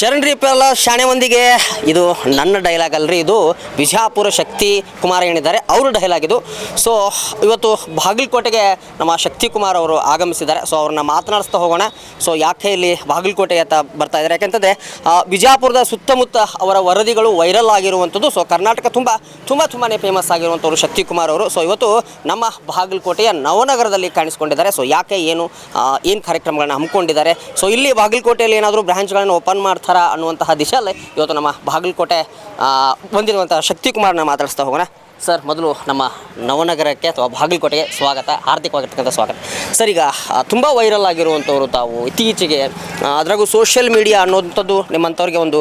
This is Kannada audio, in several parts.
ಶರಣ್ರಿಪೆಲ್ಲ ಶಾಣೆ ಮಂದಿಗೆ ಇದು ನನ್ನ ಡೈಲಾಗ್ ಅಲ್ರಿ, ಇದು ವಿಜಾಪುರ ಶಕ್ತಿ ಕುಮಾರ್ ಏನಿದ್ದಾರೆ ಅವರು ಡೈಲಾಗ್ ಇದು. ಸೊ ಇವತ್ತು ಬಾಗಲಕೋಟೆಗೆ ನಮ್ಮ ಶಕ್ತಿ ಕುಮಾರ್ ಅವರು ಆಗಮಿಸಿದ್ದಾರೆ. ಸೊ ಅವ್ರನ್ನ ಮಾತನಾಡಿಸ್ತಾ ಹೋಗೋಣ. ಸೊ ಯಾಕೆ ಇಲ್ಲಿ ಬಾಗಲಕೋಟೆಗೆ ಅಂತ ಬರ್ತಾ ಇದ್ದಾರೆ? ಯಾಕೆಂತಂದರೆ ಬಿಜಾಪುರದ ಸುತ್ತಮುತ್ತ ಅವರ ವರದಿಗಳು ವೈರಲ್ ಆಗಿರುವಂಥದ್ದು ಸೊ ಕರ್ನಾಟಕ ತುಂಬ ತುಂಬ ತುಂಬಾ ಫೇಮಸ್ ಆಗಿರುವಂಥವ್ರು ಶಕ್ತಿ ಕುಮಾರ್ ಅವರು. ಸೊ ಇವತ್ತು ನಮ್ಮ ಬಾಗಲಕೋಟೆಯ ನವನಗರದಲ್ಲಿ ಕಾಣಿಸ್ಕೊಂಡಿದ್ದಾರೆ. ಸೊ ಯಾಕೆ ಏನು ಏನು ಕಾರ್ಯಕ್ರಮಗಳನ್ನ ಹಮ್ಮಿಕೊಂಡಿದ್ದಾರೆ? ಸೊ ಇಲ್ಲಿ ಬಾಗಲಕೋಟೆಯಲ್ಲಿ ಏನಾದರೂ ಬ್ರಾಂಚ್ಗಳನ್ನು ಓಪನ್ ಮಾಡ್ತಾರಾ ಅನ್ನುವಂತಹ ದಿಶೆಯಲ್ಲಿ ಇವತ್ತು ನಮ್ಮ ಬಾಗಲಕೋಟೆ ಬಂದಿರುವಂತಹ ಶಕ್ತಿ ಕುಮಾರ್ನ ಮಾತಾಡಿಸ್ತಾ ಹೋಗೋಣ. ಸರ್, ಮೊದಲು ನಮ್ಮ ನವನಗರಕ್ಕೆ ಅಥವಾ ಬಾಗಲಕೋಟೆಗೆ ಸ್ವಾಗತ ಹಾರ್ದಿಕವಾಗಿರ್ತಕ್ಕಂಥ ಸ್ವಾಗತ. ಸರ್, ಈಗ ತುಂಬ ವೈರಲ್ ಆಗಿರುವಂಥವ್ರು ತಾವು ಇತ್ತೀಚೆಗೆ ಅದರಾಗೂ ಸೋಷಿಯಲ್ ಮೀಡಿಯಾ ಅನ್ನೋವಂಥದ್ದು ನಿಮ್ಮಂಥವ್ರಿಗೆ ಒಂದು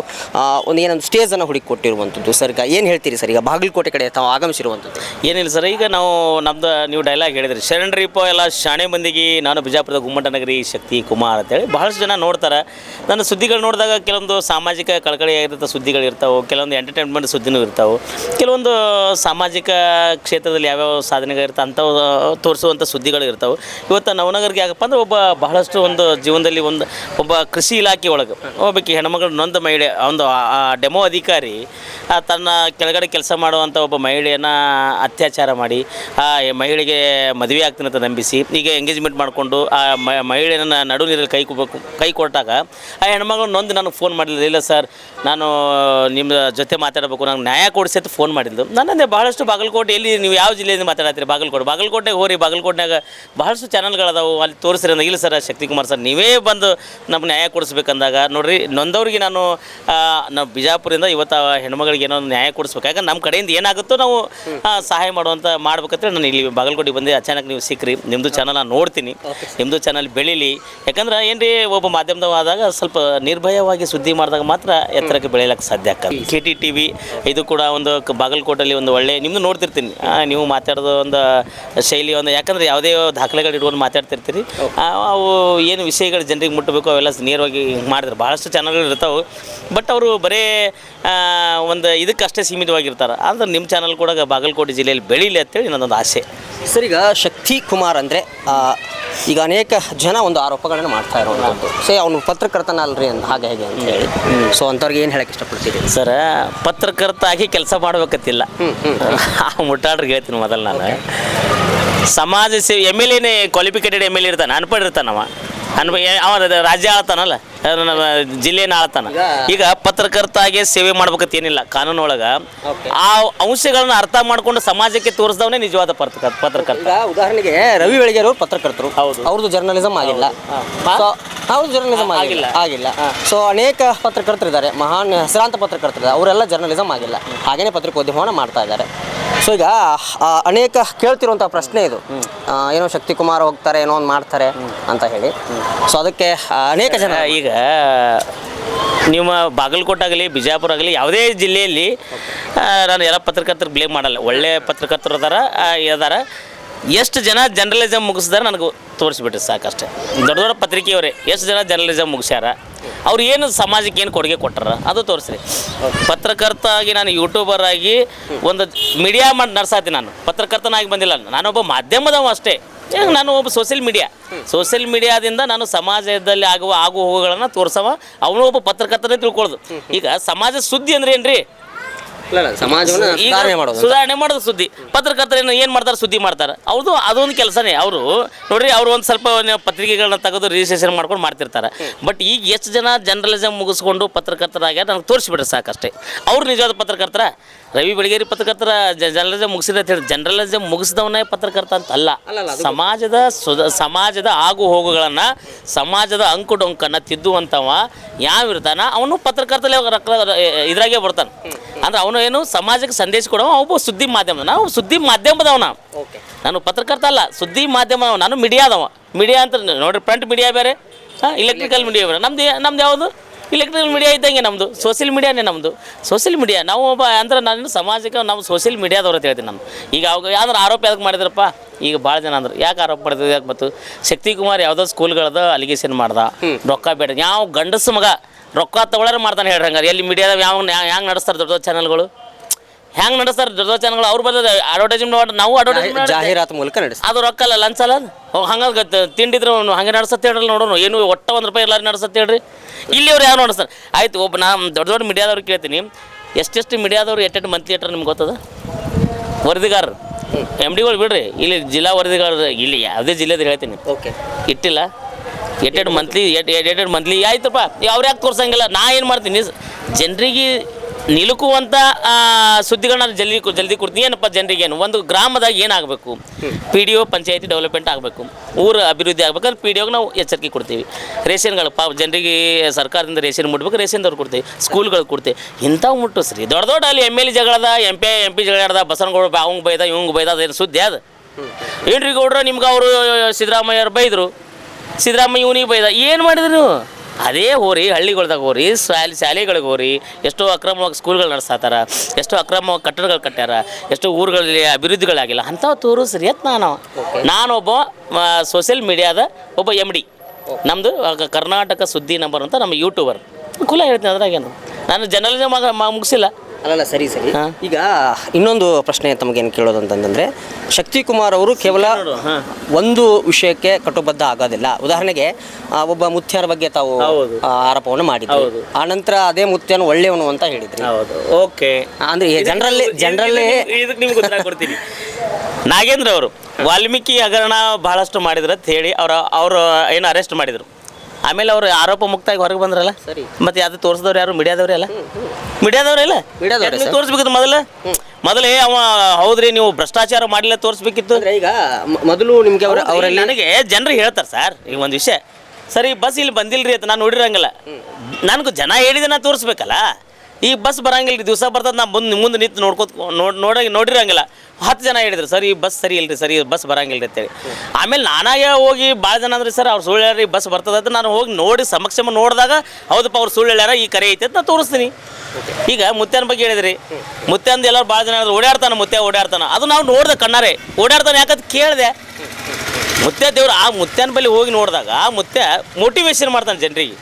ಒಂದು ಏನೊಂದು ಸ್ಟೇಜನ್ನು ಹುಡುಕಿ ಕೊಟ್ಟಿರುವಂಥದ್ದು ಸರ್, ಈಗ ಏನು ಹೇಳ್ತೀರಿ ಸರ್? ಈಗ ಬಾಗಲಕೋಟೆ ಕಡೆ ತಾವು ಆಗಮಿಸಿರುವಂಥದ್ದು. ಏನಿಲ್ಲ ಸರ್, ಈಗ ನಾವು ನಮ್ದು, ನೀವು ಡೈಲಾಗ್ ಹೇಳಿದ್ರಿ. ಶರಣ್ರಿಪ ಎಲ್ಲ ಶಾಣೆ ಮಂದಿಗೆ ನಾನು ಬಿಜಾಪುರದ ಗುಮ್ಮಟ ನಗರಿ ಶಕ್ತಿ ಕುಮಾರ್ ಅಂತೇಳಿ ಬಹಳಷ್ಟು ಜನ ನೋಡ್ತಾರೆ. ನನ್ನ ಸುದ್ದಿಗಳು ನೋಡಿದಾಗ ಕೆಲವೊಂದು ಸಾಮಾಜಿಕ ಕಳಕಳಿಯಾಗಿರ್ತಕ್ಕಂಥ ಸುದ್ದಿಗಳು ಇರ್ತಾವೆ, ಕೆಲವೊಂದು ಎಂಟರ್ಟೈನ್ಮೆಂಟ್ ಸುದ್ದಿನೂ ಇರ್ತಾವೆ, ಕೆಲವೊಂದು ಸಾಮಾಜಿಕ ಕ್ಷೇತ್ರದಲ್ಲಿ ಯಾವ್ಯಾವ ಸಾಧನೆಗಳು ಇರ್ತಾವೆ ಅಂಥವು ತೋರಿಸುವಂಥ ಸುದ್ದಿಗಳು ಇರ್ತವೆ. ಇವತ್ತು ನವನಗರ್ಗೆ ಯಾಕಪ್ಪ ಅಂದ್ರೆ ಒಬ್ಬ ಬಹಳಷ್ಟು ಒಂದು ಜೀವನದಲ್ಲಿ ಒಂದು ಒಬ್ಬ ಕೃಷಿ ಇಲಾಖೆ ಒಳಗೆ ಒಬ್ಬಾಕಿ ಹೆಣ್ಮಗಳು ನೊಂದ ಮಹಿಳೆ, ಒಂದು ಡೆಮೋ ಅಧಿಕಾರಿ ತನ್ನ ಕೆಳಗಡೆ ಕೆಲಸ ಮಾಡುವಂಥ ಒಬ್ಬ ಮಹಿಳೆಯನ್ನು ಅತ್ಯಾಚಾರ ಮಾಡಿ, ಆ ಮಹಿಳೆಗೆ ಮದುವೆ ಆಗ್ತೀನಿ ಅಂತ ನಂಬಿಸಿ ಈಗ ಎಂಗೇಜ್ಮೆಂಟ್ ಮಾಡಿಕೊಂಡು ಆ ಮಹಿಳೆಯನ್ನು ನಡು ನೀರಲ್ಲಿ ಕೈ ಕೈ ಕೊಟ್ಟಾಗ ಆ ಹೆಣ್ಮಗಳು ನೊಂದು ನನಗೆ ಫೋನ್ ಮಾಡಲಿಲ್ಲ ಇಲ್ಲ ಸರ್ ನಾನು ನಿಮ್ಮ ಜೊತೆ ಮಾತಾಡಬೇಕು, ನಂಗೆ ನ್ಯಾಯ ಕೊಡಿಸಿ ಅಂತ ಫೋನ್ ಮಾಡಿದ್ದು. ನನ್ನಂದೆ ಬಹಳಷ್ಟು ಬಾಗಲಕೋಟೆ ಎಲ್ಲಿ ನೀವು ಯಾವ ಜಿಲ್ಲೆಯಿಂದ ಮಾತಾಡತ್ತೀರಿ ಬಾಗಲಕೋಟೆ. ಬಾಗಲಕೋಟೆಗೆ ಹೋರಿ ಬಾಗಲಕೋಟೆಗ ಬಹಳಷ್ಟು ಚಾನಲ್ಗಳದಾವು ಅಲ್ಲಿ ತೋರಿಸ್ರಿ ಅಂದಾಗ ಇಲ್ಲ ಸರ್ ಶಕ್ತಿಕುಮಾರ್ ಸರ್. ನೀವೇ ಬಂದು ನಮ್ಗೆ ನ್ಯಾಯ ಕೊಡಿಸ್ಬೇಕಂದಾಗ ನೋಡ್ರಿ ನೊಂದವ್ರಿಗೆ ನಾನು ನಾವು ಬಿಜಾಪುರಿಂದ ಇವತ್ತು ಹೆಣ್ಮಗಳಿಗೆ ಏನೋ ನ್ಯಾಯ ಕೊಡಿಸ್ಬೇಕು. ಯಾಕಂದ್ರೆ ನಮ್ಮ ಕಡೆಯಿಂದ ಏನಾಗುತ್ತೋ ನಾವು ಸಹಾಯ ಮಾಡುವಂಥ ಮಾಡ್ಬೇಕಂದ್ರೆ ನಾನು ಇಲ್ಲಿ ಬಾಗಲಕೋಟೆಗೆ ಬಂದು ಅಚಾನಕ್ ನೀವು ಸಿಕ್ಕ್ರಿ ನಿಮ್ಮದು ಚಾನಲ್ ನಾನು ನೋಡ್ತೀನಿ. ನಿಮ್ಮದು ಚಾನಲ್ ಬೆಳೀಲಿ. ಯಾಕಂದ್ರೆ ಏನು ರೀ ಒಬ್ಬ ಮಾಧ್ಯಮದವಾದಾಗ ಸ್ವಲ್ಪ ನಿರ್ಭಯವಾಗಿ ಸುದ್ದಿ ಮಾಡಿದಾಗ ಮಾತ್ರ ಎತ್ತರಕ್ಕೆ ಬೆಳೆಯಲಿಕ್ಕೆ ಸಾಧ್ಯ ಆಗ್ತದೆ. ಕೆ ಟಿ ಟಿ ವಿ ಇದು ಕೂಡ ಒಂದು ಬಾಗಲಕೋಟಲ್ಲಿ ಒಂದು ಒಳ್ಳೆ ನಿಮ್ಮದು ನೋಡ್ತಿರ್ತೀನಿ. ನೀವು ಮಾತಾಡೋದು ಒಂದು ಶೈಲಿ ಒಂದು ಯಾಕಂದ್ರೆ ಯಾವುದೇ ದಾಖಲೆಗಳು ಇಟ್ಕೊಂಡು ಮಾತಾಡ್ತಿರ್ತೀರಿ. ಅವು ಏನು ವಿಷಯಗಳು ಜನರಿಗೆ ಮುಟ್ಟಬೇಕು ಅವೆಲ್ಲ ನೇರವಾಗಿ ಮಾಡಿದ್ರು ಭಾಳಷ್ಟು ಚಾನಲ್ಗಳು ಇರ್ತಾವೆ. ಬಟ್ ಅವರು ಬರೇ ಒಂದು ಇದಕ್ಕಷ್ಟೇ ಸೀಮಿತವಾಗಿರ್ತಾರೆ. ಆದ್ರೆ ನಿಮ್ಮ ಚಾನಲ್ ಕೂಡ ಬಾಗಲಕೋಟೆ ಜಿಲ್ಲೆಯಲ್ಲಿ ಬೆಳೀಲಿ ಅಂತೇಳಿ ನನ್ನೊಂದು ಆಸೆ. ಸರ್ ಈಗ ಶಕ್ತಿ ಕುಮಾರ್ ಅಂದರೆ ಈಗ ಅನೇಕ ಜನ ಒಂದು ಆರೋಪಗಳನ್ನು ಮಾಡ್ತಾ ಇರೋದು ಸೇ ಅವನು ಪತ್ರಕರ್ತನ ಅಲ್ರಿ ಅಂತ ಹಾಗೆ ಹೇಗೆ ಅಂತ ಹೇಳಿ. ಸೊ ಅಂಥವ್ರಿಗೆ ಏನು ಹೇಳಕ್ಕೆ ಇಷ್ಟಪಡ್ತೀರಿ? ಸರ್ ಪತ್ರಕರ್ತ ಆಗಿ ಕೆಲಸ ಮಾಡ್ಬೇಕತ್ತಿಲ್ಲ. ಆ ಮುಟ್ಟಾಡ್ರಿಗೆ ಹೇಳ್ತೀನಿ ಮೊದಲು ನಾನು. ಸಮಾಜ ಸೇವೆ ಎಂ ಎಲ್ ಎನೇ ಕ್ವಾಲಿಫಿಕೇಟೆಡ್ ಎಂ ಎಲ್ ಎ ಇರ್ತಾನೆ ಅನ್ಪಡ್ ಇರ್ತಾನವ. ಅನ್ಪ ಅವ ರಾಜ್ಯ ಆಳ್ತಾನಲ್ಲ. ನಮ್ಮ ಜಿಲ್ಲೆನ ಆಳ್ತಾನ ಈಗ ಪತ್ರಕರ್ತ ಆಗಿ ಸೇವೆ ಮಾಡ್ಬೇಕಂತ ಏನಿಲ್ಲ ಕಾನೂನು ಒಳಗೆ ಆ ಅಂಶಗಳನ್ನ ಅರ್ಥ ಮಾಡ್ಕೊಂಡು ಸಮಾಜಕ್ಕೆ ತೋರಿಸಿದವನೇ ನಿಜವಾದ ಪತ್ರಕರ್ತ. ಪತ್ರಕರ್ತ ಉದಾಹರಣೆಗೆ ರವಿ ಬೆಳಗೆರೆ ಅವರು ಪತ್ರಕರ್ತರು. ಹೌದು. ಅವ್ರದ್ದು ಜರ್ನಲಿಸಮ್ ಆಗಿಲ್ಲ. ಅವ್ರದ್ದು ಜರ್ನಲಿಸಮ್ ಆಗಿಲ್ಲ. ಆಗಿಲ್ಲ. ಸೊ ಅನೇಕ ಪತ್ರಕರ್ತರಿದ್ದಾರೆ. ಮಹಾನ್ ಹೆಸರಾಂತ ಪತ್ರಕರ್ತರಿದ್ದಾರೆ. ಅವರೆಲ್ಲ ಜರ್ನಲಿಸಮ್ ಆಗಿಲ್ಲ. ಹಾಗೇನೆ ಪತ್ರಿಕೋದ್ಯಮವನ್ನು ಮಾಡ್ತಾ ಇದ್ದಾರೆ. ಸೊ ಈಗ ಅನೇಕ ಕೇಳ್ತಿರುವಂಥ ಪ್ರಶ್ನೆ ಇದು. ಏನೋ ಶಕ್ತಿ ಕುಮಾರ್ ಹೋಗ್ತಾರೆ, ಏನೋ ಒಂದು ಮಾಡ್ತಾರೆ ಅಂತ ಹೇಳಿ. ಸೊ ಅದಕ್ಕೆ ಅನೇಕ ಜನ ಈಗ ನಿಮ್ಮ ಬಾಗಲಕೋಟೆ ಆಗಲಿ, ಬಿಜಾಪುರ ಆಗಲಿ, ಯಾವುದೇ ಜಿಲ್ಲೆಯಲ್ಲಿ ನಾನು ಎಲ್ಲ ಪತ್ರಕರ್ತರು ಬ್ಲೇಮ್ ಮಾಡಲ್ಲ. ಒಳ್ಳೆ ಪತ್ರಕರ್ತರು ಅದಾರ ಇದಾರ. ಎಷ್ಟು ಜನ ಜರ್ನಲಿಸಮ್ ಮುಗಿಸಿದಾರೆ ನನಗೆ ತೋರಿಸ್ಬಿಟ್ರಿ ಸಾಕಷ್ಟೇ. ದೊಡ್ಡ ದೊಡ್ಡ ಪತ್ರಿಕೆಯವರೇ, ಎಷ್ಟು ಜನ ಜರ್ನಲಿಸಮ್ ಮುಗಿಸ್ಯಾರ? ಅವ್ರು ಏನು ಸಮಾಜಕ್ಕೆ ಏನು ಕೊಡುಗೆ ಕೊಟ್ಟಾರ? ಅದು ತೋರಿಸ್ರಿ. ಪತ್ರಕರ್ತ ಆಗಿ ನಾನು ಯೂಟ್ಯೂಬರ್ ಆಗಿ ಒಂದು ಮೀಡಿಯಾ ಮಾಡಿ ನಡ್ಸಾತೀನಿ ನಾನು. ಪತ್ರಕರ್ತನಾಗಿ ಬಂದಿಲ್ಲ ನಾನೊಬ್ಬ ಮಾಧ್ಯಮದವ ಅಷ್ಟೇ. ನಾನು ಒಬ್ಬ ಸೋಷಿಯಲ್ ಮೀಡಿಯಾ ಸೋಷಿಯಲ್ ಮೀಡಿಯಾದಿಂದ ನಾನು ಸಮಾಜದಲ್ಲಿ ಆಗುವ ಆಗು ಹೋಗುಗಳನ್ನು ತೋರಿಸವ. ಅವನು ಒಬ್ಬ ಪತ್ರಕರ್ತನೇ ತಿಳ್ಕೊಳ್ಳೋದು ಈಗ ಸಮಾಜ ಸುದ್ದಿ ಅಂದ್ರೆ ಏನ್ರಿ? ಸಮಾಜವನ್ನು ಈಗ ಸುಧಾರಣೆ ಮಾಡೋದು ಸುಧಾರಣೆ ಮಾಡೋದು ಸುದ್ದಿ. ಪತ್ರಕರ್ತರು ಏನು ಮಾಡ್ತಾರೆ ಸುದ್ದಿ ಮಾಡ್ತಾರೆ. ಅವ್ರದ್ದು ಅದೊಂದು ಕೆಲಸನೇ. ಅವರು ನೋಡ್ರಿ ಅವ್ರು ಒಂದು ಸ್ವಲ್ಪ ಪತ್ರಿಕೆಗಳನ್ನ ತೆಗೆದು ರಿಜಿಸ್ಟ್ರೇಷನ್ ಮಾಡ್ಕೊಂಡು ಮಾಡ್ತಿರ್ತಾರೆ. ಬಟ್ ಈಗ ಎಷ್ಟು ಜನ ಜರ್ನಲಿಸಮ್ ಮುಗಿಸ್ಕೊಂಡು ಪತ್ರಕರ್ತರಾಗ್ಯಾರ ನನಗೆ ತೋರಿಸ್ಬಿಡ್ರಿ ಸಾಕಷ್ಟೇ. ಅವ್ರು ನಿಜವಾದ ಪತ್ರಕರ್ತರ? ರವಿ ಬೆಳಗೇರಿ ಪತ್ರಕರ್ತರ ಜರ್ನಲಿಸಮ್ ಮುಗಿಸಿದ ಅಂತ ಹೇಳಿ ಜರ್ನಲಿಸಮ್ ಮುಗಿಸಿದವನೇ ಪತ್ರಕರ್ತ ಅಂತ ಅಲ್ಲ. ಸಮಾಜದ ಸುಧ ಸಮಾಜದ ಆಗು ಹೋಗುಗಳನ್ನು ಸಮಾಜದ ಅಂಕು ಡೊಂಕನ್ನು ತಿದ್ದುವಂಥವ ಯಾವ ಇರ್ತಾನ ಅವನು ಪತ್ರಕರ್ತಲೇ ಇದ್ರಾಗೆ ಬರ್ತಾನೆ. ಅಂದ್ರೆ ಅವನು ಏನು ಸಮಾಜಕ್ಕೆ ಸಂದೇಶ ಕೊಡುವ ಒಬ್ಬ ಸುದ್ದಿ ಮಾಧ್ಯಮದ. ನಾವು ಸುದ್ದಿ ಮಾಧ್ಯಮದವನ. ನಾನು ಪತ್ರಕರ್ತ ಅಲ್ಲ ಸುದ್ದಿ ಮಾಧ್ಯಮ ನಾನು ಮೀಡಿಯಾದವ. ಮೀಡಿಯಾ ಅಂತ ನೋಡ್ರಿ ಪ್ರಿಂಟ್ ಮೀಡಿಯಾ ಬೇರೆ ಹಾಂ ಇಲೆಕ್ಟ್ರಿಕಲ್ ಮೀಡಿಯಾ ಬೇರೆ. ನಮ್ದು ನಮ್ದು ಯಾವುದು? ಇಲೆಕ್ಟ್ರಿಕಲ್ ಮೀಡಿಯಾ ಇದ್ದಂಗೆ ನಮ್ಮದು ಸೋಷಿಯಲ್ ಮೀಡಿಯಾನೇ ನಮ್ಮದು ಸೋಷಿಯಲ್ ಮೀಡಿಯಾ ನಾವು ಒಬ್ಬ ಅಂದ್ರೆ ನಾನು ಸಮಾಜಕ್ಕೆ ನಾವು ಸೋಷಿಯಲ್ ಮೀಡಿಯಾದವ್ರು ಅಂತ ಹೇಳ್ತೀನಿ ನಾನು ಈಗ ಅವಾಗ ಯಾವ್ದಾರು ಆರೋಪ ಯಾವ್ದಕ್ಕೆ ಮಾಡಿದ್ರಪ್ಪ ಈಗ ಭಾಳ ಜನ ಅಂದ್ರೆ ಯಾಕೆ ಆರೋಪ ಮಾಡಿದ್ರು ಯಾಕೆ ಮತ್ತು ಶಕ್ತಿ ಕುಮಾರ್ ಯಾವುದೋ ಸ್ಕೂಲ್ಗಳದ ಅಲಿಗೇಷನ್ ಮಾಡ್ದ ರೊಕ್ಕ ಬೇಡ ಯಾವ ಗಂಡಸು ಮಗ ರೊಕ್ಕ ತಗೊಳ್ಳಾರ ಮಾಡ್ತಾನೆ ಹೇಳ್ರಿ ಹಂಗಾರೆ ಎಲ್ಲಿ ಮೀಡಿಯಾದಾಗ ಯಾವ ಹ್ಯಾಂಗೆ ನಡೆಸ್ತಾರೆ ದೊಡ್ಡ ದೊಡ್ಡ ಚಾನಲ್ಗಳು ಹೆಂಗೆ ನಡೆಸ್ತಾರೆ ದೊಡ್ಡ ದೊಡ್ಡ ಚಾನಲ್ಗಳು ಅವ್ರು ಬರ್ತದೆ ಅಡ್ವರ್ಟೈಸ್ಮೆಂಟ್ ನಾವು ಅಡ್ವರ್ಟೈಸ್ಮೆಂಟ್ ಜಾಹೀರಾತು ಮೂಲಕ ನಡೆಸ ಅದು ರೊಕ್ಕ ಅಲ್ಲ ಲಂಚ್ ಅಲ್ಲ ತಿಂಡಿ ತಿಂಡಿದ್ರು ಅವ್ನು ಹಂಗೆ ನಡ್ಸತ್ತೆ ಹೇಳ್ರಿ ನೋಡೋಣ ಏನು ಒಟ್ಟ ಒಂದು ರೂಪಾಯಿ ಎಲ್ಲಾರು ನಡ್ಸತ್ತೆ ಹೇಳ್ರಿ. ಇಲ್ಲಿ ಅವ್ರು ಯಾರು ನೋಡಿಸ್ತಾರೆ? ಆಯ್ತು ಒಬ್ಬ ನಾ ದೊಡ್ಡ ದೊಡ್ಡ ಮೀಡಿಯಾದವ್ರು ಕೇಳ್ತೀನಿ. ಎಷ್ಟೆಷ್ಟು ಮೀಡಿಯಾದವ್ರು ಎಟ್ಟೆಟ್ಟು ಮಂತ್ಲಿ ಎಟ್ಟರೆ ನಿಮ್ಗೆ ಗೊತ್ತದ? ವರದಿಗಾರರು. ಎಂ ಡಿಗಳು ಬಿಡ್ರಿ ಇಲ್ಲಿ ಜಿಲ್ಲಾ ವರದಿಗಾರರು ಇಲ್ಲಿ ಯಾವುದೇ ಜಿಲ್ಲೆದು ಹೇಳ್ತೀನಿ. ಓಕೆ. ಇಟ್ಟಿಲ್ಲ. ಎಟ್ಟೆಡ್ ಮಂತ್ಲಿ ಎಟ್ಟೆಡ್ ಮಂತ್ಲಿ ಆಯ್ತಪ್ಪ ಅವ್ರು ಯಾಕೆ ತೋರ್ಸಂಗಿಲ್ಲ ನಾ ಏನು ಮಾಡ್ತೀನಿ? ಜನರಿಗೆ ನಿಲುಕುವಂಥ ಸುದ್ದಿಗಳನ್ನ ಜಲ್ದಿ ಜಲ್ದಿ ಕೊಡ್ತೀನಿ. ಏನಪ್ಪ ಜನರಿಗೆ ಏನು? ಒಂದು ಗ್ರಾಮದಾಗ ಏನಾಗಬೇಕು? ಪಿ ಡಿ ಒ ಪಂಚಾಯತಿ ಡೆವಲಪ್ಮೆಂಟ್ ಆಗಬೇಕು. ಊರು ಅಭಿವೃದ್ಧಿ ಆಗ್ಬೇಕಂದ್ರೆ ಪಿ ಡಿ ಒಗೆ ನಾವು ಎಚ್ಚರಿಕೆ ಕೊಡ್ತೀವಿ. ರೇಷನ್ಗಳು, ಪಾಪ ಜನರಿಗೆ ಸರ್ಕಾರದಿಂದ ರೇಷನ್ ಮುಟ್ಬೇಕು, ರೇಷನ್ದವ್ರು ಕೊಡ್ತೀವಿ. ಸ್ಕೂಲ್ಗಳು ಕೊಡ್ತೀವಿ. ಇಂಥವು ಸರಿ. ದೊಡ್ಡ ದೊಡ್ಡ ಅಲ್ಲಿ ಎಂ ಎಲ್ ಎ ಜಗಳದ ಎಂ ಪಿ ಎಂ ಪಿ ಜಗಳಾಡ್ದ ಬಸನಗೌಡ ಅವಂಗೆ ಬೈದ, ಇವಂಗೆ ಬೈದ, ಅದೇನು ಸುದ್ದಿ ಅದು? ಏನ್ರಿ ಗೌಡ್ರ, ನಿಮ್ಗೆ ಅವರು ಸಿದ್ದರಾಮಯ್ಯವ್ರು ಬೈದರು? ಸಿದ್ದರಾಮಯ್ಯ ಇವನಿಗೆ ಬೈದ. ಏನು ಮಾಡಿದ್ರು ಅದೇ ಹೋರಿ ಹಳ್ಳಿಗಳ್ದಾಗ ಹೋರಿ ಶಾಲೆ ಶಾಲೆಗಳಿಗೆ ಹೋರಿ ಎಷ್ಟೋ ಅಕ್ರಮವಾಗಿ ಸ್ಕೂಲ್ಗಳು ನಡೆಸ್ತಾರ ಎಷ್ಟೋ ಅಕ್ರಮವಾಗಿ ಕಟ್ಟಡಗಳು ಕಟ್ಟ್ಯಾರ ಎಷ್ಟೋ ಊರುಗಳಲ್ಲಿ ಅಭಿವೃದ್ಧಿಗಳಾಗಿಲ್ಲ ಅಂಥವು ತೋರಿಸ್ರಿ ಅಂತ ನಾನು. ನಾನೊಬ್ಬ ಸೋಷಿಯಲ್ ಮೀಡಿಯಾದ ಒಬ್ಬ ಎಂ ಡಿ ನಮ್ಮದು ಕರ್ನಾಟಕ ಸುದ್ದಿ ನಂಬರ್ ಅಂತ ನಮ್ಮ ಯೂಟ್ಯೂಬರ್ ಕುಲ ಹೇಳ್ತೀನಿ ಅದ್ರಾಗೇನು. ನಾನು ಜರ್ನಲಿಸಮ್ ಮುಗಿಸಿಲ್ಲ. ಅಲ್ಲಲ್ಲ ಸರಿ ಸರಿ. ಈಗ ಇನ್ನೊಂದು ಪ್ರಶ್ನೆ ತಮಗೇನು ಕೇಳೋದು ಅಂತಂದ್ರೆ ಶಕ್ತಿ ಕುಮಾರ್ ಅವರು ಕೇವಲ ಒಂದು ವಿಷಯಕ್ಕೆ ಕಟ್ಟುಬದ್ಧ ಆಗೋದಿಲ್ಲ. ಉದಾಹರಣೆಗೆ ಆ, ಒಬ್ಬ ಮುತ್ಯರ ಬಗ್ಗೆ ತಾವು. ಆ, ಆರೋಪವನ್ನು ಮಾಡಿದ್ರು. ಆ ನಂತರ ಅದೇ ಮುತ್ಯನು ಒಳ್ಳೆಯವನು ಅಂತ ಹೇಳಿದ್ರು. ಹೌದು. ಓಕೆ. ಅಂದ್ರೆ ಜನರಲ್ಲಿ ಜನರಲ್ಲಿ ಇದಕ್ಕೆ ನಿಮ್ಗೆ ಉತ್ತರ ಕೊಡ್ತೀನಿ. ನಾಗೇಂದ್ರ ಅವರು ವಾಲ್ಮೀಕಿ ಹಗರಣ ಬಹಳಷ್ಟು ಮಾಡಿದ್ರು ಅಂತ ಹೇಳಿ ಅವರ ಅವರು ಏನು ಅರೆಸ್ಟ್ ಮಾಡಿದ್ರು. ಆಮೇಲೆ ಅವರು ಆರೋಪ ಮುಕ್ತಾಗಿ ಹೊರಗೆ ಬಂದ್ರಲ್ಲ? ಸರಿ. ಮತ್ತೆ ಅದು ತೋರಿಸಿದವ್ರು ಯಾರು? ಮೀಡಿಯಾದವ್ರೆ ಅಲ್ಲ? ಮೀಡಿಯಾದವ್ರೆ ಇಲ್ಲ ಮೀಡಿಯಾದವ್ರೇ ಸರ್. ತೋರಿಸ್ಬೇಕಿತ್ತು ಮೊದಲು? ಮೊದಲೇ ಅವ ಹೌದ್ರಿ ನೀವು ಭ್ರಷ್ಟಾಚಾರ ಮಾಡಿಲ್ಲ ತೋರಿಸ್ಬೇಕಿತ್ತು. ಈಗ ಮೊದಲು ನಿಮ್ಗೆ ಅವ್ರ ಅವರಲ್ಲಿ ನನಗೆ ಜನರು ಹೇಳ್ತಾರೆ ಸರ್ ಈಗ ಒಂದು ವಿಷಯ. ಸರಿ ಬಸ್ ಇಲ್ಲಿ ಬಂದಿಲ್ರಿ ಅಂತ ನಾನು ನೋಡಿರಂಗಿಲ್ಲ. ನನಗೂ ಜನ ಹೇಳಿದ ನಾನು ತೋರಿಸ್ಬೇಕಲ್ಲ? ಈ ಬಸ್ ಬರಂಗಿಲ್ಲ ರೀ ದಿವಸ ಬರ್ತದೆ ನಾ ಮುಂದೆ ಮುಂದೆ ನಿಂತು ನೋಡ್ಕೋತ ನೋಡಿ ನೋಡ ನೋಡಿರಂಗಿಲ್ಲ. ಹತ್ತು ಜನ ಹೇಳಿದ್ರು, ಸರ್, ಈ ಬಸ್ ಸರಿ ಇಲ್ರಿ, ಸರ್ ಬಸ್ ಬರಂಗಿಲ್ಲ ರೀ ಅಂತೇಳಿ. ಆಮೇಲೆ ನಾನಾಗೆ ಹೋಗಿ ಭಾಳ ಜನ ಅಂದ್ರೆ, ಸರ್, ಅವ್ರು ಸುಳ್ಳು ಈ ಬಸ್ ಬರ್ತದೆ ಅಂತ ನಾನು ಹೋಗಿ ನೋಡಿ ಸಮಕ್ಷಮ ನೋಡಿದಾಗ, ಹೌದಪ್ಪ, ಅವ್ರು ಸುಳ್ಳು ಹೇಳ್ಯಾರ, ಈ ಕರೆ ಐತೆ ಅಂತ ನಾನು ತೋರಿಸ್ತೀನಿ. ಈಗ ಮುತ್ಯನ ಬಗ್ಗೆ ಹೇಳಿದ್ರಿ. ಮುತ್ಯಂದು ಎಲ್ಲರೂ ಭಾಳ ಜನ ಹೇಳಿದ್ರು ಓಡಾಡ್ತಾನೆ ಮುತ್ಯ ಓಡಾಡ್ತಾನೆ ಅದು ನಾವು ನೋಡ್ದೆ ಕಣ್ಣಾರೆ. ಓಡಾಡ್ತಾನೆ ಯಾಕಂತ ಕೇಳಿದೆ. ಮುತ್ಯ ದೇವ್ರು ಆ ಮುತ್ಯನ ಬಳಿ ಹೋಗಿ ನೋಡಿದಾಗ, ಆ ಮುತ್ಯ ಮೋಟಿವೇಶನ್ ಮಾಡ್ತಾನೆ ಜನರಿಗೆ.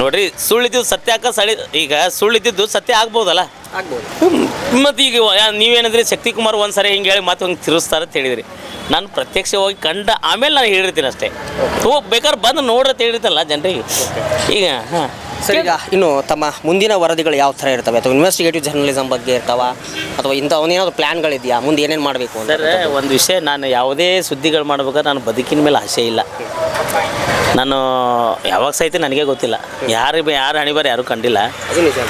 ನೋಡ್ರಿ ಸುಳ್ಳಿದ್ದು ಸತ್ಯ ಹಾಕ ಸಳಿ ಈಗ ಸುಳ್ಳಿದ್ದು ಸತ್ಯ ಆಗ್ಬೋದಲ್ಲ? ಆಗ್ಬೋದು. ಮತ್ತು ಈಗ ನೀವೇನಂದ್ರೆ ಶಕ್ತಿ ಕುಮಾರ್ ಒಂದು ಸರಿ ಹಿಂಗೆ ಹೇಳಿ ಮತ್ತೆ ಹಂಗೆ ತಿರುಸ್ತಾರೆ ಅಂತ ಹೇಳಿದ್ರಿ. ನಾನು ಪ್ರತ್ಯಕ್ಷವಾಗಿ ಕಂಡ ಆಮೇಲೆ ನಾನು ಹೇಳಿರ್ತೀನಿ ಅಷ್ಟೇ. ಓ ಬೇಕಾದ್ರೆ ಬಂದು ನೋಡ್ರಿ ಅಂತ ಹೇಳಿರ್ತಲ್ಲ ಜನರಿಗೆ. ಈಗ ಹಾಂ. ಸರಿ ಈಗ ಇನ್ನು ತಮ್ಮ ಮುಂದಿನ ವರದಿಗಳು ಯಾವ ಥರ ಇರ್ತವೆ? ಅಥವಾ ಇನ್ವೆಸ್ಟಿಗೇಟಿವ್ ಜರ್ನಲಿಸಮ್ ಬಗ್ಗೆ ಇರ್ತಾವ? ಅಥವಾ ಇಂಥ ಒಂದೇನಾದ್ರು ಪ್ಲಾನ್ಗಳಿದೆಯಾ ಮುಂದೆ ಏನೇನು ಮಾಡಬೇಕು ಅಂದರೆ ಒಂದು ವಿಷಯ ನಾನು ಯಾವುದೇ ಸುದ್ದಿಗಳು ಮಾಡ್ಬೇಕಾದ್ರೆ ನಾನು ಬದುಕಿನ ಮೇಲೆ ಆಸೆ ಇಲ್ಲ. ನಾನು ಯಾವಾಗ ಸಹಿತ ನನಗೆ ಗೊತ್ತಿಲ್ಲ. ಯಾರು ಯಾರು ಹಣಿಬಾರ ಯಾರು ಕಂಡಿಲ್ಲ.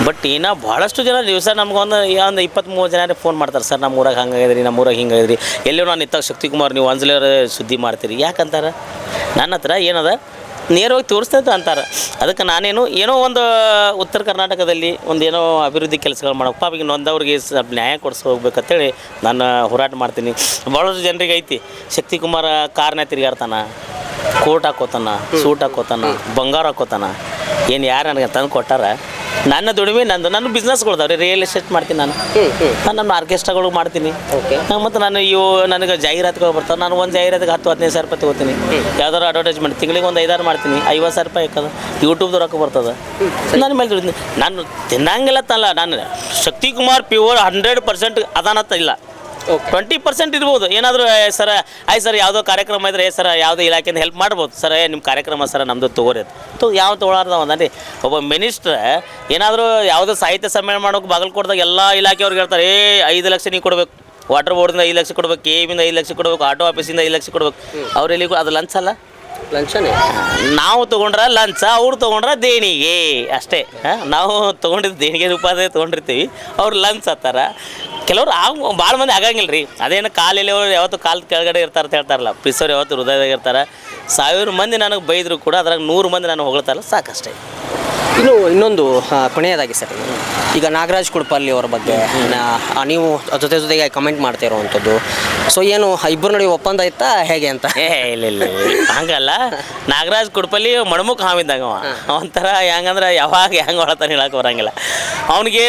ಬಟ್ ಏನೋ ಭಾಳಷ್ಟು ಜನ ದಿವಸ ನಮ್ಗೊಂದು ಒಂದು ಇಪ್ಪತ್ತ್ ಮೂವತ್ತು ಜನ ಫೋನ್ ಮಾಡ್ತಾರೆ ಸರ್ ನಮ್ಮ ಊರಾಗ ಹಂಗಾಗಿದ್ರಿ ನಮ್ಮ ಊರಾಗ ಹಿಂಗಾಗಿದ್ರಿ. ಎಲ್ಲೋ ನಾನು ಇತ್ತಾಗ ಶಕ್ತಿ ಕುಮಾರ್ ನೀವು ಅಂಜಲಿಯವ್ರ ಸುದ್ದಿ ಮಾಡ್ತೀರಿ. ಯಾಕಂತಾರೆ? ನನ್ನ ಹತ್ರ ಏನದ? ನೇರವಾಗಿ ತೋರಿಸ್ತೈತೆ ಅಂತಾರೆ. ಅದಕ್ಕೆ ನಾನೇನು ಏನೋ ಒಂದು ಉತ್ತರ ಕರ್ನಾಟಕದಲ್ಲಿ ಒಂದು ಏನೋ ಅಭಿವೃದ್ಧಿ ಕೆಲಸಗಳು ಮಾಡೋಕೆ ಅವಿಗೆ ನೊಂದವ್ರಿಗೆ ಸ್ವಲ್ಪ ನ್ಯಾಯ ಕೊಡಿಸಿ ಹೋಗ್ಬೇಕಂತೇಳಿ ನಾನು ಹೋರಾಟ ಮಾಡ್ತೀನಿ. ಭಾಳಷ್ಟು ಜನರಿಗೆ ಐತಿ ಶಕ್ತಿ ಕುಮಾರ ಕಾರ್ನ ತಿರುಗಾಡ್ತಾನ. ಕೋಟ್ ಹಾಕೋತಾನ ಸೂಟ್ ಹಾಕೋತಾನ ಬಂಗಾರ ಹಾಕೋತಾನ. ಏನು ಯಾರು ನನಗೆ ತಂದು ಕೊಟ್ಟಾರ? ನನ್ನ ದುಡಿಮೆ ನಂದು ನನ್ನ ಬಿಸ್ನೆಸ್ಗಳ್ದಾವ್ರಿ ರಿಯಲ್ ಎಸ್ಟೇಟ್ ಮಾಡ್ತೀನಿ ನಾನು. ನಾನು ನನ್ನ ಆರ್ಕೆಸ್ಟ್ರಾಗಳು ಮಾಡ್ತೀನಿ. ಮತ್ತು ನಾನು ಇವು ನನಗೆ ಜಾಹೀರಾತುಗಳು ಬರ್ತಾವೆ. ನಾನು ಒಂದು ಜಾಹೀರಾತಿಗೆ ಹತ್ತು ಹದಿನೈದು ಸಾವಿರ ರೂಪಾಯಿ ತಗೋತೀನಿ. ಯಾವ್ದಾದ್ರು ಅಡ್ವರ್ಟೈಸ್ಮೆಂಟ್ ತಿಂಗಳಿಗೆ ಒಂದು ಐದಾರು ಮಾಡ್ತೀನಿ. ಐವತ್ತು ಸಾವಿರ ರೂಪಾಯಿ ಹಾಕೋದು. ಯೂಟ್ಯೂಬ್ದು ರೊಕ್ಕ ಬರ್ತದೆ. ನನ್ನ ಮೇಲೆ ದುಡಿತೀನಿ. ನಾನು ತಿನ್ನಂಗಿಲ್ಲ ತಲ್ಲ. ನಾನು Shakti Kumar pure hundred percent ಅದಾನತ್ತ ಇಲ್ಲ. ಟ್ವೆಂಟಿ ಪರ್ಸೆಂಟ್ ಇರ್ಬೋದು. ಏನಾದರೂ ಸರ ಆಯ್ತು ಸರ್ ಯಾವುದೋ ಕಾರ್ಯಕ್ರಮ ಇದ್ರೆ ಸರ್ ಯಾವುದೋ ಇಲಾಖೆಯಿಂದ ಹೆಲ್ಪ್ ಮಾಡ್ಬೋದು. ಸರ್ ನಿಮ್ಮ ಕಾರ್ಯಕ್ರಮ ಸರ್ ನಮ್ಮದು ತೊಗೋರಿ. ತೊ ಯಾವ ತೊಗೊಳಾರ್ದ ಒಂದರಿ ಒಬ್ಬ ಮಿನಿಸ್ಟ್ರ್ ಏನಾದರೂ ಯಾವುದೋ ಸಾಹಿತ್ಯ ಸಮ್ಮೇಳನ ಮಾಡೋಕೆ ಬಾಗಲಕೋಟದಾಗ ಎಲ್ಲ ಇಲಾಖೆಯವ್ರಿಗೆ ಹೇಳ್ತಾರೆ ಏ ಐದು ಲಕ್ಷ ನೀವು ಕೊಡಬೇಕು. ವಾಟರ್ ಬೋರ್ಡಿಂದ ಐದು ಲಕ್ಷ ಕೊಡ್ಬೇಕು ಕೆ ಇಂದ ಐದು ಲಕ್ಷ ಕೊಡ್ಬೇಕು ಆಟೋ ಆಫೀಸಿಂದ ಐದು ಲಕ್ಷ ಕೊಡ್ಬೇಕು. ಅವ್ರೆಲ್ಲಿಗೂ ಅದು ಲಂಚ್ ಅಲ್ಲ? ನಾವು ತಗೊಂಡ್ರ ಲಂಚ, ಅವ್ರು ತಗೊಂಡ್ರ ದೇಣಿಗೆ. ಅಷ್ಟೇ ನಾವು ತೊಗೊಂಡಿದ್ದು ದೇಣಿಗೆ ರೂಪಾಯಿ ತೊಗೊಂಡಿರ್ತೀವಿ. ಅವ್ರು ಲಂಚ್ ಹತ್ತಾರ. ಕೆಲವ್ರು ಆಗ ಭಾಳ ಮಂದಿ ಆಗಂಗಿಲ್ಲ ರೀ. ಅದೇನು ಕಾಲಿಲ್ಲ ಅವ್ರು ಯಾವತ್ತು ಕಾಲ್ ಕೆಳಗಡೆ ಇರ್ತಾರೆ ಅಂತ ಹೇಳ್ತಾರಲ್ಲ ಪಿಸೋರು ಯಾವತ್ತು ಹೃದಯದಾಗ ಇರ್ತಾರೆ. ಸಾವಿರ ಮಂದಿ ನನಗೆ ಬೈದ್ರು ಕೂಡ ಅದ್ರಾಗ ನೂರು ಮಂದಿ ನಾನು ಹೊಗಳ್ತಾರಲ್ಲ, ಸಾಕಷ್ಟೇ. ಇನ್ನು ಇನ್ನೊಂದು ಆ, ಕೊನೆಯದಾಗಿ ಸರ್ ಈಗ ನಾಗರಾಜ್ ಕುಡ್ಪಲ್ಲಿ ಅವರ ಬಗ್ಗೆ ನಾ- ನೀವು ಜೊತೆ ಜೊತೆಗೆ ಕಮೆಂಟ್ ಮಾಡ್ತಾ ಇರುವಂಥದ್ದು ಸೊ ಏನು ಇಬ್ಬರು ನಡುವೆ ಒಪ್ಪಂದ ಇತ್ತಾ ಹೇಗೆ ಅಂತ? ಏ ಇಲ್ಲ ಇಲ್ಲ ಇಲ್ಲ. ಹಂಗಲ್ಲ. ನಾಗರಾಜ್ ಕುಡ್ಪಲ್ಲಿ ಮಣಮುಖ ಹಾವಿದ್ದಾಗ ಅವ ಒಂಥರ ಹೆಂಗಂದ್ರೆ ಯಾವಾಗ ಹೆಂಗೆ ಹೊಳತಾನೆ ಹೇಳಕ್ಕೆ ಬರಂಗಿಲ್ಲ. ಅವನಿಗೆ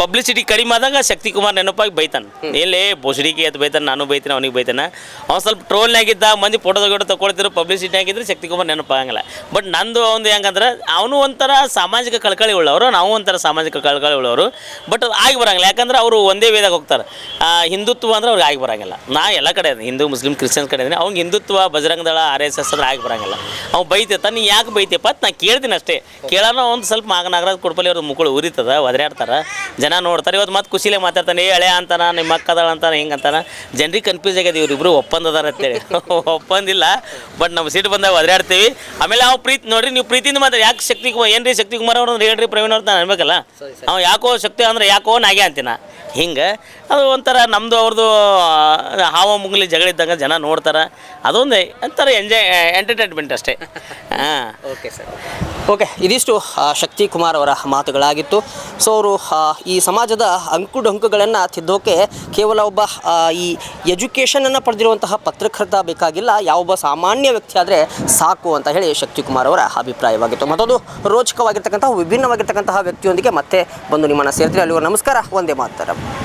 ಪಬ್ಲಿಸಿಟಿ ಕಡಿಮೆ ಆದಾಗ ಶಕ್ತಿ ಕುಮಾರ್ ನೆನಪಾಗಿ ಬೈತಾನೆ. ಎಲ್ಲಿ ಬೋಸಡಿಕೆ ಅಂತ ಬೈತಾನೆ ನಾನು ಬೈತಾನೆ ಅವನಿಗೆ ಬೈತಾನೆ. ಅವ್ನು ಸ್ವಲ್ಪ ಟ್ರೋಲ್ನಾಗಿದ್ದ ಮಂದಿ ಫೋಟೋ ತಗೊಂಡು ತಗೊಳ್ತಿರೋ ಪಬ್ಲಿಸಿಟಿ ಆಗಿದ್ರೆ ಶಕ್ತಿ ಕುಮಾರ್ ನೆನಪಾಗಂಗಿಲ್ಲ ಬಟ್ ನಂದು ಒಂದು ಹೆಂಗಂದ್ರೆ ಅವನು ಒಂಥರ ಸಾಮಾಜಿಕ ಕಳಕಳಿ ಉಳ್ಳವರು ನಾವು ಒಂಥರ ಸಾಮಾಜಿಕ ಕಳಕಳಿ ಉಳ್ಳವರು. ಬಟ್ ಆಗಿ ಬರಂಗಿಲ್ಲ. ಯಾಕಂದ್ರೆ ಅವರು ಒಂದೇ ವೇದಾಗ ಹೋಗ್ತಾರೆ. ಹಿಂದುತ್ವ ಅಂದ್ರೆ ಅವ್ರಿಗೆ ಆಗಿ ಬರಂಗಿಲ್ಲ. ನಾ ಎಲ್ಲ ಕಡೆ ಹಿಂದೂ ಮುಸ್ಲಿಂ ಕ್ರಿಶ್ಚಿಯನ್ಸ್ ಕಡೆ ಇದ್ದೀನಿ. ಅವ್ನಿಗೆ Hindutva Bajrang Dal R S S ಅಂದ್ರೆ ಆಗಿ ಬರಂಗಿಲ್ಲ. ಅವ್ನು ಬೈತೈತ. ನೀ ಯಾಕೆ ಬೈತಿಯಪ್ಪ ಅಂತ ನಾ ಕೇಳ್ತೀನಿ ಅಷ್ಟೇ. ಕೇಳೋಣ ಒಂದು ಸ್ವಲ್ಪ ಮಾಗ ನಾಗರಾಜ್ ಕೊಡ್ಪಲ್ಲಿ ಅವ್ರದ್ದು ಮುಕ್ಕಳು ಉರಿತದ ಒದರಾಡ್ತಾರೆ ಜನ ನೋಡ್ತಾರೆ ಇವತ್ತು ಮತ್ತೆ ಖುಷಿಲೇ ಮಾತಾಡ್ತಾನೆ ಏ ಹಳೆ ಅಂತಾನ ನಿಮ್ಮ ಅಕ್ಕ ಅದಾಳ ಅಂತಾನೆ ಹಿಂಗೆ ಅಂತಾನ. ಜನರಿಗೆ ಕನ್ಫ್ಯೂಸ್ ಆಗ್ಯದ ಇವ್ರಿಬ್ರು ಒಪ್ಪಂದದಾರ ಅಂತೇಳಿ. ಒಪ್ಪಂದಿಲ್ಲ ಬಟ್ ನಮ್ಮ ಸೀಟ್ ಬಂದಾಗ ಒದರಾಡ್ತೀವಿ ಆಮೇಲೆ ಅವ್ ಪ್ರೀತಿ ನೋಡ್ರಿ ನೀವು ಪ್ರೀತಿಯಿಂದ ಮಾತ್ರ ಯಾಕೆ ಶಕ್ತಿ ಕುಮಾರ್ ಏನ್ರಿ ಶಕ್ತಿ ಕುಮಾರ್ ಅವ್ರು ಅಂದ್ರೆ ಹೇಳ್ರಿ ಪ್ರವೀಣ್ ಅವ್ರು ನಾನು ಅನ್ಬೇಕಲ್ಲ? ಅವ್ನು ಯಾಕೋ ಶಕ್ತಿ ಅಂದ್ರೆ ಯಾಕೋ ನಾಗೆ ಅಂತೀನ. ಹಿಂಗೆ ಅದು ಒಂಥರ ನಮ್ಮದು ಅವ್ರದ್ದು ಹಾವ ಮುಂಗ್ಲಿ ಜಗಳ ಇದ್ದಂಗೆ ಜನ ನೋಡ್ತಾರೆ. ಅದೊಂದು ಒಂಥರ ಎಂಜಾಯ್ ಎಂಟರ್ಟೈನ್ಮೆಂಟ್ ಅಷ್ಟೇ. ಹಾಂ. ಓಕೆ ಸರ್ ಓಕೆ, ಇದಿಷ್ಟು ಶಕ್ತಿ ಕುಮಾರ್ ಅವರ ಮಾತುಗಳಾಗಿತ್ತು. ಸೊ, ಅವರು ಈ ಸಮಾಜದ ಅಂಕುಡೊಂಕುಗಳನ್ನು ತಿದ್ದೋಕೆ ಕೇವಲ ಒಬ್ಬ ಈ ಎಜುಕೇಷನನ್ನು ಪಡೆದಿರುವಂತಹ ಪತ್ರಕರ್ತ ಬೇಕಾಗಿಲ್ಲ ಯಾವೊಬ್ಬ ಸಾಮಾನ್ಯ ವ್ಯಕ್ತಿ ಆದರೆ ಸಾಕು ಅಂತ ಹೇಳಿ ಶಕ್ತಿ ಕುಮಾರ್ ಅವರ ಅಭಿಪ್ರಾಯವಾಗಿತ್ತು. ಮತ್ತೊಂದು ರೋಚಕವಾಗಿರ್ತಕ್ಕಂತಹ, ವಿಭಿನ್ನವಾಗಿರ್ತಕ್ಕಂತಹ ವ್ಯಕ್ತಿಯೊಂದಿಗೆ ಮತ್ತೆ ಬಂದು ನಿಮ್ಮನ್ನು ಸೇರ್ತೀರಿ ಅಲ್ಲಿಗೂ ನಮಸ್ಕಾರ ಒಂದೇ ಮಾತರಂ.